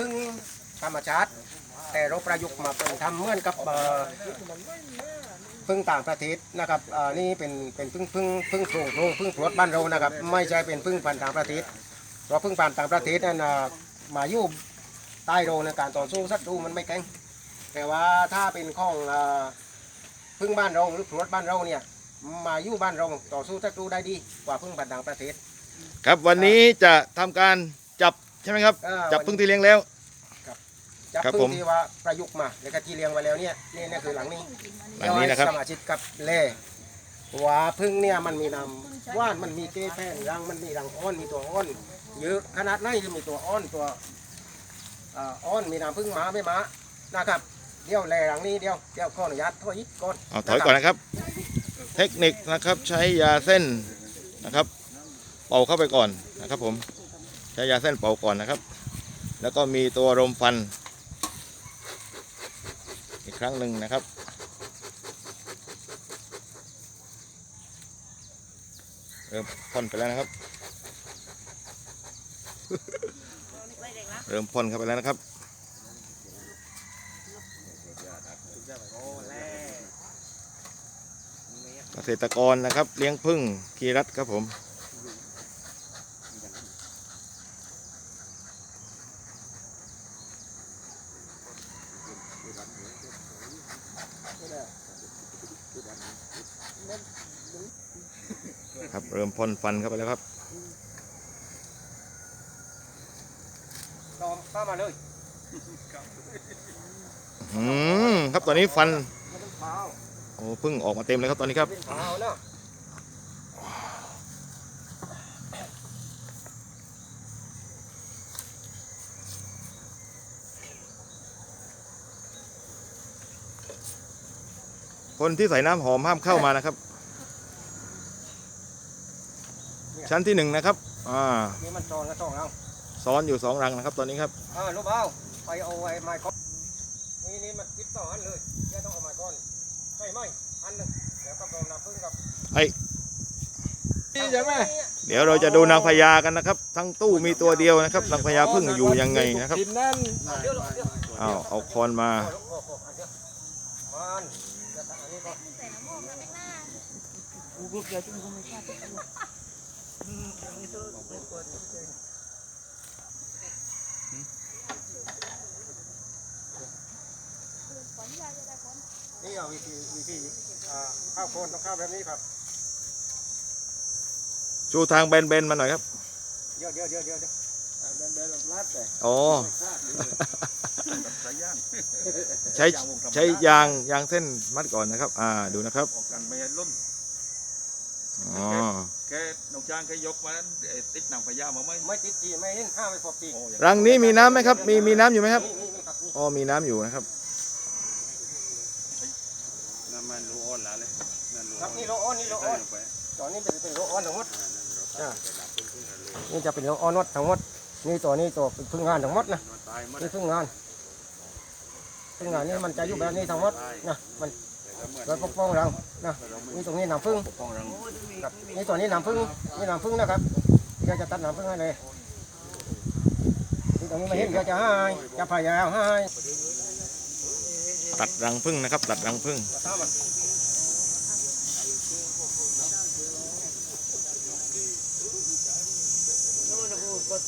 พึ่งธรรมชาติ แต่เราประยุกต์มาเป็นทำเหมือนกับพึ่งต่างประเทศนะครับนี่เป็นเป็นพึ่งพึ่งพึ่งโพรงโพรงพึ่งพรวดบ้านเรานะครับ ไม่ใช่เป็นพึ่งพันธุ์ต่างประเทศเพราะพึ่งพันธุ์ต่างประเทศนั้นมาอยู่ใต้เรในการต่อสู้ศัตรูมันไม่แข็งแต่ว่าถ้าเป็นของพึ่งบ้านเราหรือพรวดบ้านเราเนี่ยมาอยู่บ้านเราต่อสู้ศัตรูได้ดีกว่าพึ่งพันธุ์ต่างประเทศ ครับวันนี้จะทำการจับ ใช่ไหมครับ อ่าจับพึ่งที่เลี้ยงแล้ว จับครับพึ่ผงมที่ว่าประยุกต์มาแล้วก็ที่เลี้ยงไว้แล้วเนี่ยนี่นี่คือหลังนี้หลังนี้นะครับ เดี๋ยวให้สมาชิกกับเล่ว่าพึ่งเนี่ยมันมีนำว่านมันมีเกแป้นรังมันมีรังอ้อนมีตัวอ้อนเยอะขนาดไหนที่มีตัวอ้อนตัวอ่าอ้อนมีน้ำพึ่งหมาไม่หมานะครับเดี๋ยวแลหลังนี้เดี๋ยวเดี๋ยวขออนุญาตถอยก่อนเอาถอยก่อนนะครับ เทคนิคนะครับใช้ยาเส้นนะครับ เป่าเข้าไปก่อนนะครับผม ใช้ยาเส้นเป่าก่อนนะครับ แล้วก็มีตัวรมฟัน อีกครั้งหนึ่งนะครับ เริ่มพ่นไปแล้วนะครับ เริ่มพ่นเข้าไปแล้วนะครับเกษตรกรนะครับ เลี้ยงพึ่งคีรัตครับผม ครับเริ่มพ่นฟันเข้าไปแล้วครับต่อเข้ามาเลยอืมครับตอนนี้ฟันไม่ต้องเปล่าโอ้พึ่งออกมาเต็มเลยครับตอนนี้ครับ เป็นเปล่าเนาะ คนที่ใส่น้ำหอมห้ามเข้ามานะครับ ชั้นที่หนึ่งนะครับ อ่านี่มันจองก็จองเอาซ้อนอยู่สองรังนะครับ ตอนนี้ครับอ่าลูกเอาไปเอาไอ้ไม้ก้อนนี่นี่มันติดต่ออันเลยแกต้องเอาไม้ก้อนใช่ไหมอันหนึ่งเดี๋ยวก็รอน้ำพึ่งกับไอ้นี่ใช่ไหมเดี๋ยวเราจะดูนางพญากันนะครับ ทั้งตู้มีตัวเดียวนะครับนางพญาพึ่งอยู่ยังไงนะครับกินนั่นเดี๋ยวเดี๋ยวอ้าวเอาคอนมาโอ้โหโอ้โหอันเดียวมัน จะตัดอันนี้ก่อนนี่เอาวิธีวิธีอ่าข้าวโพดต้องข้าวแบบนี้ครับ ชูทางเบนๆมาหน่อยครับ เดี๋ยวเดี๋ยวเดี๋ยวเดี๋ยว เดี๋ยวเดินเดินลัดเลยอ๋อสายย่างใช้ใช้ยางยางเส้นมัดก่อนนะครับ อ่าดูนะครับออกกันไม่ให้ล่นอ๋อแกน้องจ้างแกยกมานั้นไอ้ติ๊กหนังพญามาไหมไม่ติดทีไม่เห็นห้าไม่พอปีโอ้อย่างรังนี้มีน้ำไหมครับ มีมีน้ำอยู่ไหมครับนี่นี่นี่ครับนี่อ๋อมีน้ำอยู่นะครับนั่นมันรู้อ่อนแล้วเลยนั่นรู้ครับนี่โลอ้อนนี่โลอ้อนไปตอนนี้เป็นเป็นโลอ้อนทั้งหมดอ่านี่จะเป็นโลอ้อนหมดทั้งหมด นี่ตัวนี้ตัวเป็นพึ่งงานทั้งหมดนะตายมันนี่พึ่งงานพึ่งงานนี่มันจะอยู่แบบนี้ทั้งหมดนะมันโดยปกป้องรังนะนี่ตรงนี้น้ำพึ่งปกป้องรังครับนี่ตัวนี้น้ำพึ่งนี่น้ำพึ่งนะครับเดี๋ยวจะตัดน้ำพึ่งให้เลยนี่ตรงนี้ไม่เห็นเดี๋ยวจะให้จะพยายามให้ตัดรังพึ่งนะครับ ตัดรังพึ่ง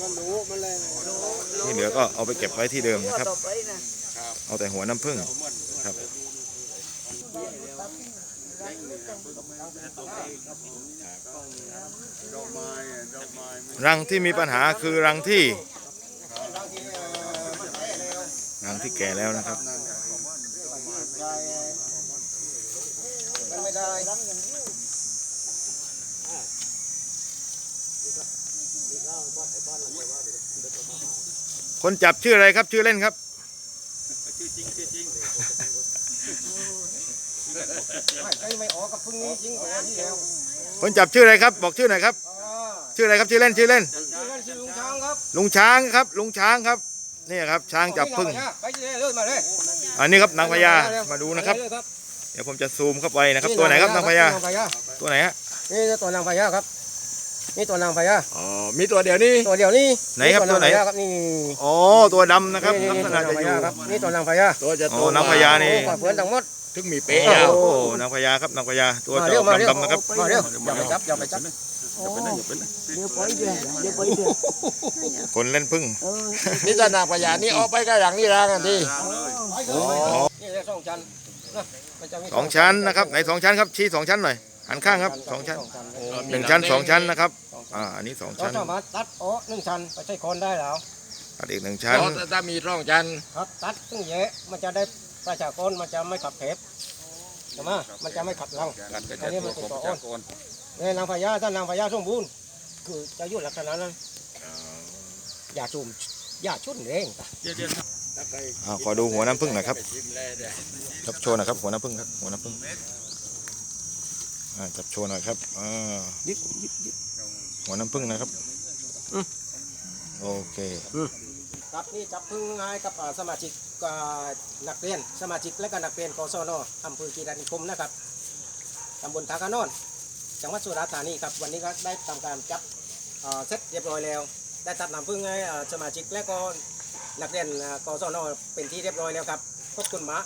มันรู้มันเลยที่เหลือก็เอาไปเก็บไว้ที่เดิมนะครับ เอาแต่หัวน้ำพึ่งครับดอกไม้ดอกไม้รังที่มีปัญหาคือรังที่บางทีเอ่อมันแพ้แล้วรังที่แก่แล้วนะครับใช่มันไม่ได้ คนจับชื่ออะไรครับ ชื่อเล่นครับ ชื่อจริงชื่อจริงไม่ไม่ออกกับพึ่งนี้จริงกว่นี่แล้วคนจับชื่ออะไรครับ บอกชื่อหน่อยครับ ชื่ออะไรครับชื่อเล่นชื่อเล่นชื่อลุงช้างครับ ลุงช้างครับ ลุงช้างครับนี่ครับ ช้างจับพึ่งอันนี้ครับนางพญามาดูนะครับ เดี๋ยวผมจะซูมเข้าไปนะครับ ตัวไหนครับนางพญานางพญาตัวไหนฮะนี่ตัวนางพญาครับ นี่ตัวนางพญาอ๋อมีตัวเดียวนี่ ตัวเดียวนี่ไหนครับตัวไหนางพญาครับนี่อ๋อตัวดำนะครับนี่ลักนี่ษตัวณะนางจะพอยู่ญาครับนี่ตัวนางพญาตัวจะโอ้โตนางพญานี่โอ้เพื่อนทั้งหมด ถึงมีเป๊ะโอ้ยาวนางพญาครับนางพญาตัวมาจะเร็อวอกมาเร็วดำๆนะครับมาเร็วอย่าไปจับอย่าไปจับคนเล่นพึ่งนี่ถ้านางพญานี่ออกไปก็อย่างนี้ร้างกันที่นี่เลยสองชั้นนะมันจะมีสองชั้นนะครับไหนสองชั้นครับชี้สองชั้นหน่อย หันข้างครับสองชั้นหนึ่งชั้นสองชั้นนะครับอ่าอันนี้สองเราชั้นสามารถตัดโอ้หนึ่งชั้นไปใช้คนได้แล้วตัดอีกหนึ่งชั้นเพราะถ้ามีร่องจันทร์ครับตัดตึ้งเยอะมันจะได้ประชากรมันจะไม่ขับเพบใช่ไหมมันจะไม่ขัดเราการกระจายตัวของประชากรเนี่ยนางพญาถ้านางพญาสมบูรณ์คือจะอยู่ลักษณะนั้นอย่าจุ่มอย่าชุนเองเดี๋ยวเดี๋ยวอ่าขอดูหัวน้ำพึ่งหน่อยครับจับโชว์หน่อยครับหัวน้ำพึ่งครับหัวน้ำพึ่งอ่า จับโชว์หน่อยครับอ่าหัวน้ำพึ่งนะครับ โอเคครับนี่จับพึ่งให้กับอ่าสมาชิกอ่านักเรียน สมาชิกและก็นักเรียนกศนอำเภอกีฬานิคมนะครับตำบลทากานอนจังหวัดสุราษฎร์ธานีครับวันนี้ก็ได้ทำการจับเอ่อเสร็จเรียบร้อยแล้ว ได้ตัดน้ำพึ่งให้เอ่อสมาชิกและก็นักเรียนเอ่อกศนเป็นที่เรียบร้อยแล้วครับขอบคุณหมา